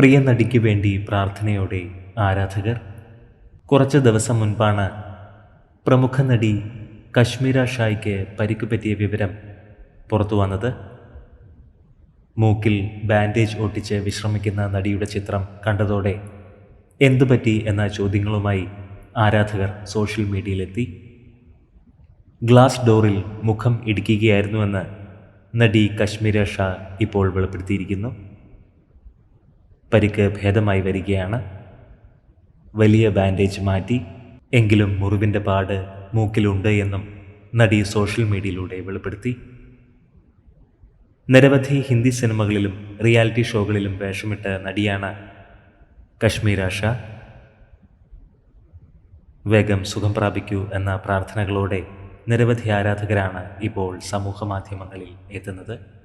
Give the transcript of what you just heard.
പ്രിയ നടിക്ക് വേണ്ടി പ്രാർത്ഥനയോടെ ആരാധകർ. കുറച്ച് ദിവസം മുൻപാണ് പ്രമുഖ നടി കശ്മീര ഷായ്ക്ക് പരിക്ക് പറ്റിയ വിവരം പുറത്തു വന്നത്. മൂക്കിൽ ബാൻഡേജ് ഒട്ടിച്ച് വിശ്രമിക്കുന്ന നടിയുടെ ചിത്രം കണ്ടതോടെ എന്തു പറ്റി എന്ന ചോദ്യങ്ങളുമായി ആരാധകർ സോഷ്യൽ മീഡിയയിലെത്തി. ഗ്ലാസ് ഡോറിൽ മുഖം ഇടിക്കുകയായിരുന്നുവെന്ന് നടി കശ്മീര ഷാ ഇപ്പോൾ വെളിപ്പെടുത്തിയിരിക്കുന്നു. പരിക്ക് ഭേദമായി വരികയാണ്. വലിയ ബാൻഡേജ് മാറ്റി എങ്കിലും മുറിവിന്റെ പാട് മൂക്കിലുണ്ട് എന്നും നടി സോഷ്യൽ മീഡിയയിലൂടെ വെളിപ്പെടുത്തി. നിരവധി ഹിന്ദി സിനിമകളിലും റിയാലിറ്റി ഷോകളിലും വേഷമിട്ട നടിയാണ് കശ്മീര ഷാ. വേഗം സുഖം പ്രാപിക്കൂ എന്ന പ്രാർത്ഥനകളോടെ നിരവധി ആരാധകരാണ് ഇപ്പോൾ സമൂഹ മാധ്യമങ്ങളിൽ എത്തുന്നത്.